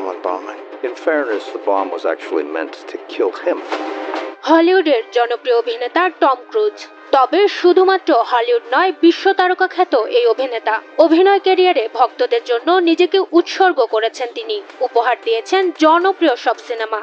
911 bombing. In fairness, the bomb was actually meant to kill him. হলিউডের জনপ্রিয় অভিনেতা Tom cruise. তবে শুধুমাত্র হলিউড নয় বিশ্ব তারকা খ্যাত এই অভিনেতা। অভিনয় ক্যারিয়ারে ভক্তদের জন্য নিজেকে উৎসর্গ করেছেন তিনি। উপহার দিয়েছেন জনপ্রিয় সব সিনেমা।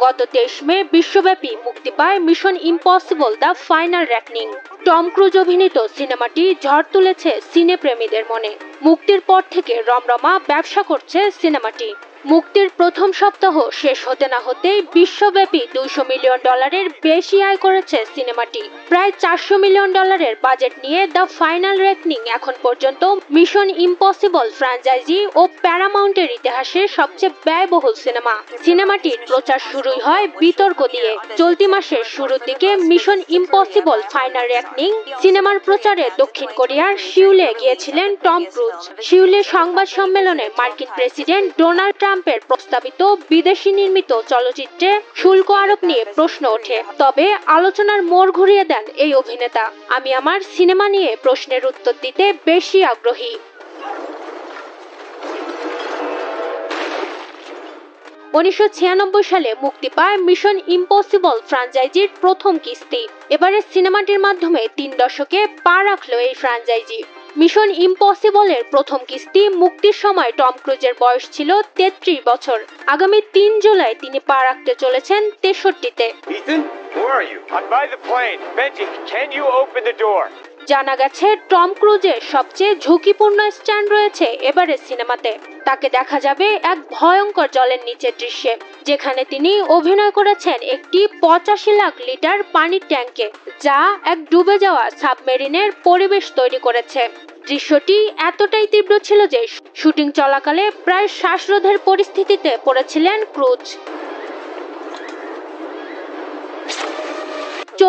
গত তেইশ মে বিশ্বব্যাপী মুক্তি পায় Mission Impossible the final reckoning Tom Cruise অভিনীত সিনেমাটি ঝড় তুলেছে সিনেপ্রেমীদের মনে। মুক্তির পর থেকে রমরমা ব্যবসা করছে সিনেমাটি। মুক্তির প্রথম সপ্তাহ শেষ হতে না হতেই বিশ্বব্যাপী দুইশো মিলিয়ন ডলারের বেশি আয় করেছে সিনেমাটি। প্রায় চারশো মিলিয়ন ডলারের বাজেট নিয়ে দ্য ফাইনাল রেকনিং এখন পর্যন্ত মিশন ইম্পসিবল ফ্র্যাঞ্চাইজি ও প্যারামাউন্টের ইতিহাসে সবচেয়ে ব্যয়বহুল সিনেমা। সিনেমাটির প্রচার শুরুই হয় বিতর্ক দিয়ে। চলতি মাসের শুরুর দিকে মিশন ইম্পসিবল ফাইনাল রেকনিং সিনেমার প্রচারে দক্ষিণ কোরিয়ার সিউলে গিয়েছিলেন টম ক্রুজ। সিউলে সংবাদ সম্মেলনে মার্কিন প্রেসিডেন্ট ডোনাল্ড ট্রাম্পের প্রস্তাবিত বিদেশি নির্মিত চলচ্চিত্রে শুল্ক আরোপ নিয়ে প্রশ্ন ওঠে। তবে আলোচনার মোড় ঘুরিয়ে দেন এই অভিনেতা। আমি আমার সিনেমা নিয়ে প্রশ্নের উত্তর দিতে বেশি আগ্রহী। উনিশশো ছিয়ানব্বই সালে মুক্তি পায় মিশন ইম্পসিবল ফ্রাঞ্চাইজির প্রথম কিস্তি। এবারে সিনেমাটির মাধ্যমে তিন দশকে পা রাখল এই ফ্রাঞ্চাইজি। মিশন ইম্পসিবলের প্রথম কিস্তি মুক্তির সময় টম ক্রুজের বয়স ছিল তেত্রিশ বছর। আগামী তিন জুলাই তিনি পা রাখতে চলেছেন তেষট্টিতে? জানা গেছে টম ক্রুজের সবচেয়ে ঝুঁকিপূর্ণ স্ট্যান্ড রয়েছে এবারের সিনেমাতে। তাকে দেখা যাবে এক ভয়ঙ্কর জলের নিচের দৃশ্যে। যেখানে তিনি অভিনয় করেছেন একটি পঁচাশি লাখ লিটার পানির ট্যাঙ্কে যা এক ডুবে যাওয়া সাবমেরিনের পরিবেশ তৈরি করেছে। দৃশ্যটি এতটাই তীব্র ছিল যে, শুটিং চলাকালে প্রায় শ্বাসরোধের পরিস্থিতিতে পড়েছিলেন ক্রুজ।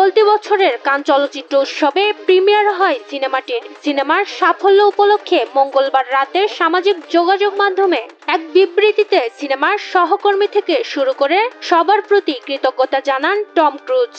চলতি বছরের কান চলচ্চিত্র উৎসবে প্রিমিয়ার হয় সিনেমাটির। সিনেমার সাফল্য উপলক্ষে মঙ্গলবার রাতে সামাজিক যোগাযোগ মাধ্যমে এক বিবৃতিতে সিনেমার সহকর্মী থেকে শুরু করে সবার প্রতি কৃতজ্ঞতা জানান টম ক্রুজ।